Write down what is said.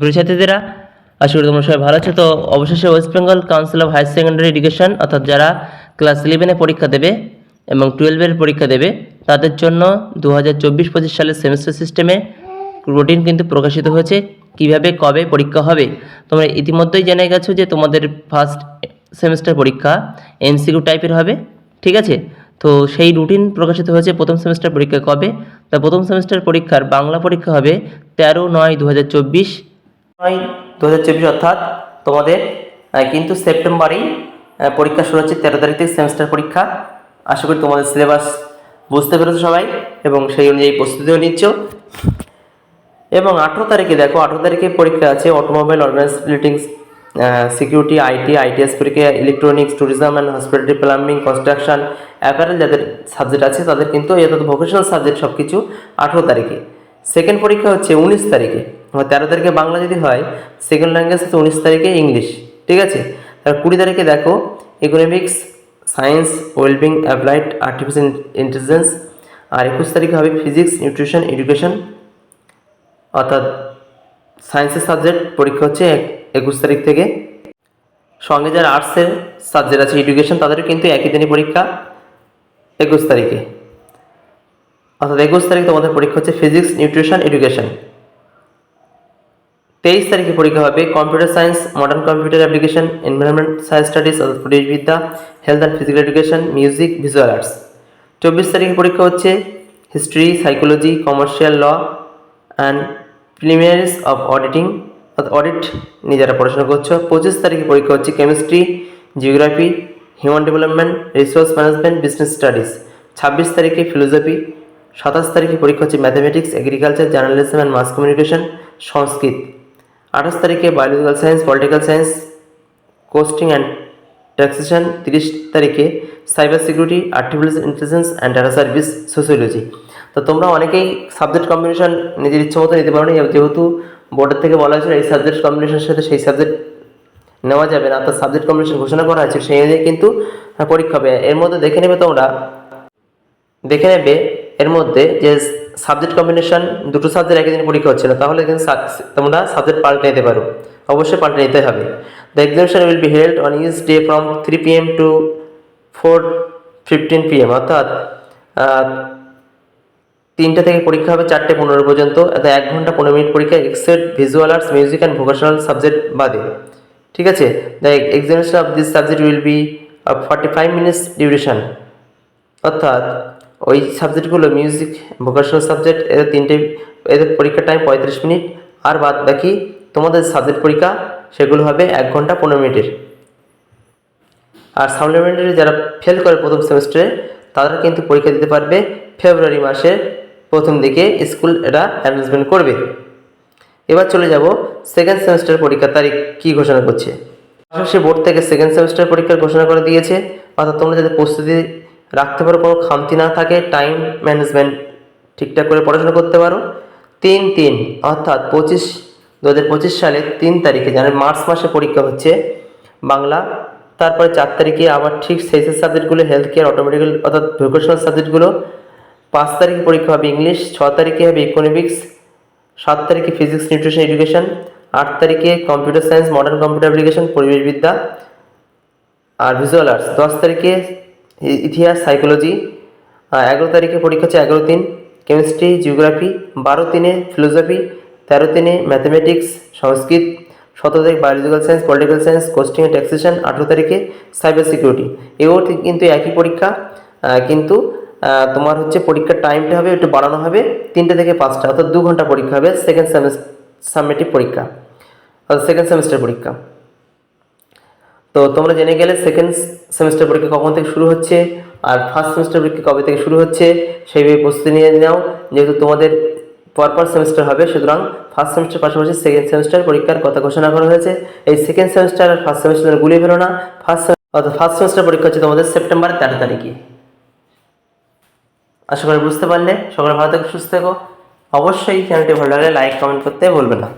ছাত্রছাত্রীরা আশা করি তোমরা সবাই ভালো আছো। তো অবশেষে West Bengal council of higher secondary education অর্থাৎ যারা ক্লাস ইলেভেনে পরীক্ষা দেবে এবং টুয়েলভের পরীক্ষা দেবে, তাদের জন্য দু হাজার চব্বিশ পঁচিশ সালের সেমিস্টার সিস্টেমে রুটিন কিন্তু প্রকাশিত হয়েছে। কীভাবে, কবে পরীক্ষা হবে? তোমরা ইতিমধ্যেই জেনে গেছো যে তোমাদের ফার্স্ট সেমিস্টার পরীক্ষা এমসিকিউ টাইপের হবে, ঠিক আছে? তো সেই রুটিন প্রকাশিত হয়েছে প্রথম সেমিস্টার পরীক্ষা কবে? তা প্রথম সেমিস্টার পরীক্ষার বাংলা পরীক্ষা হবে তেরো নয় দু হাজার চব্বিশ দু হাজার চব্বিশ অর্থাৎ তোমাদের কিন্তু সেপ্টেম্বরেই পরীক্ষা শুরু হচ্ছে তেরো তারিখ থেকে সেমিস্টার পরীক্ষা। আশা করি তোমাদের সিলেবাস বুঝতে পেরেছ সবাই, এবং সেই অনুযায়ী প্রস্তুতিও নিচ্ছ। এবং আঠেরো তারিখে দেখো, আঠেরো তারিখে পরীক্ষা আছে automobile organise buildings security IT ITS পরীক্ষা electronics tourism and hospitality plumbing construction apparel যাদের সাবজেক্ট আছে, তাদের কিন্তু এত ভোকেশনাল সাবজেক্ট সব কিছু আঠেরো তারিখে। সেকেন্ড পরীক্ষা হচ্ছে উনিশ তারিখে। তেরো তারিখে বাংলা যদি হয় সেকেন্ড ল্যাঙ্গুয়েজ হচ্ছে উনিশ তারিখে ইংলিশ, ঠিক আছে? আর কুড়ি তারিখে দেখো economics science wellbeing applied artificial intelligence আর একুশ তারিখে হবে ফিজিক্স নিউট্রিশন এডুকেশন অর্থাৎ সায়েন্সের সাবজেক্ট পরীক্ষা হচ্ছে এক- একুশ তারিখ থেকে। সঙ্গে যারা আর্টসের সাবজেক্ট আছে এডুকেশন তাদেরও কিন্তু একই দিনই পরীক্ষা একুশ তারিখে। অর্থাৎ একুশ তারিখ তোমাদের পরীক্ষা হচ্ছে ফিজিক্স নিউট্রিশন এডুকেশন তেইশ তারিখে পরীক্ষা হবে computer science modern computer application environment science studies অর্থাৎ পরিবেশবিদ্যা health and physical education music visual arts চব্বিশ তারিখে পরীক্ষা হচ্ছে history psychology commercial law and preliminaries of auditing অর্থাৎ অডিট নিয়ে যারা পড়াশোনা করছ। পঁচিশ তারিখে পরীক্ষা হচ্ছে chemistry geography human development resource management business studies ছাব্বিশ তারিখে ফিলোসফি সাতাশ তারিখে পরীক্ষা হচ্ছে mathematics agriculture journalism and mass communication Sanskrit. আঠাশ তারিখে biological science political science costing and taxation তিরিশ তারিখে cyber security artificial intelligence and data service sociology তো তোমরা অনেকেই সাবজেক্ট কম্বিনেশন নিজের ইচ্ছে মতো নিতে পারো না যেহেতু বোর্ডের থেকে বলা হয়েছিল এই সাবজেক্ট কম্বিনেশনের সাথে সেই সাবজেক্ট নেওয়া যাবে না অর্থাৎ সাবজেক্ট কম্বিনেশন ঘোষণা করা আছে সেই অনুযায়ী কিন্তু পরীক্ষা হবে। এর মধ্যে দেখে নেবে তোমরা, দেখে নেবে এর মধ্যে যে সাবজেক্ট কম্বিনেশন দুটো সাবজেক্ট একই দিন পরীক্ষা হচ্ছে না, তাহলে সা- তোমরা সাবজেক্ট পাল্টে নিতে পারো। অবশ্যই পাল্টে নিতে হবে। The examination will be held on each day from three P M to four fifteen P M অর্থাৎ তিনটে থেকে পরীক্ষা হবে চারটে পনেরো পর্যন্ত। এক ঘণ্টা পনেরো মিনিট পরীক্ষা except visual arts music and vocational subject বাদে। ঠিক আছে? The examination of this subject will be forty five minutes duration অর্থাৎ ওই সাবজেক্টগুলো মিউজিক ভোকেশনাল সাবজেক্ট এদের তিনটে, এদের পরীক্ষার টাইম পঁয়ত্রিশ মিনিট, আর বাদ বাকি তোমাদের সাবজেক্ট পরীক্ষা, সেগুলো হবে এক ঘণ্টা পনেরো মিনিটের। আর সাপ্লিমেন্টারি যারা ফেল করে প্রথম সেমিস্টারে তারা কিন্তু পরীক্ষা দিতে পারবে ফেব্রুয়ারি মাসের প্রথম দিকে স্কুল এটা অ্যানাউন্সমেন্ট করবে। এবার চলে যাব সেকেন্ড সেমিস্টার পরীক্ষার তারিখ কী ঘোষণা করছে। পাশাপাশি বোর্ড থেকে সেকেন্ড সেমিস্টার পরীক্ষার ঘোষণা করে দিয়েছে। অর্থাৎ তোমরা যাতে প্রস্তুতি রাখতে পারো, কোনো খামতি না থাকে টাইম ম্যানেজমেন্ট ঠিকঠাক করে পড়াশোনা করতে পারো। তিন তিন, অর্থাৎ পঁচিশ দু হাজার পঁচিশ সালে তিন তারিখে জানেন মার্চ মাসে পরীক্ষা হচ্ছে, বাংলা, তারপরে চার তারিখে আবার ঠিক সেই সেই সাবজেক্টগুলো হেলথ কেয়ার অটোমেটিক্যাল অর্থাৎ ভোকেশনাল সাবজেক্টগুলো পাঁচ তারিখে পরীক্ষা হবে ইংলিশ, ছ তারিখে হবে ইকোনমিক্স সাত তারিখে ফিজিক্স নিউট্রিশন এডুকেশন আট তারিখে computer science modern computer application পরিবেশবিদ্যা আর ভিজুয়াল আর্টস দশ তারিখে ইতিহাস সাইকোলজি এগারো তারিখে পরীক্ষা হচ্ছে এগারো তিন কেমিস্ট্রি জিওগ্রাফি বারো তিনে ফিলোসফি তেরো তিনে ম্যাথামেটিক্স সংস্কৃত, সতেরো তারিখ biological science political science costing and taxation আঠেরো তারিখে সাইবার সিকিউরিটি এও কিন্তু একই পরীক্ষা কিন্তু তোমার হচ্ছে পরীক্ষার টাইমটা হবে, একটু বাড়ানো হবে, তিনটে থেকে পাঁচটা, অর্থাৎ দু ঘণ্টা পরীক্ষা হবে সেকেন্ড সাবমেটিভ পরীক্ষা, অর্থাৎ সেকেন্ড সেমিস্টার পরীক্ষা। তো তোমরা জেনে গেলে সেকেন্ড সেমিস্টার পরীক্ষা কখন থেকে শুরু হচ্ছে আর ফার্স্ট সেমিস্টার পরীক্ষা কবে থেকে শুরু হচ্ছে সেইভাবে প্রস্তুতি নিয়ে নাও। যেহেতু তোমাদের পরপর সেমিস্টার হবে, সুতরাং ফার্স্ট সেমিস্টার পাশাপাশি সেকেন্ড সেমিস্টার পরীক্ষার কথা ঘোষণা করা হয়েছে। এই সেকেন্ড সেমিস্টার আর ফার্স্ট সেমিস্টার গুলিয়ে ফেলো না ফার্স্ট অর্থাৎ ফার্স্ট সেমিস্টার পরীক্ষা হচ্ছে তোমাদের সেপ্টেম্বর তেরো তারিখে। আশা করি বুঝতে পারলে। সকলে ভালো থেকো, সুস্থ থেকো। অবশ্যই চ্যানেলটি ভালো লাগলে লাইক কমেন্ট করতে ভুলবে না।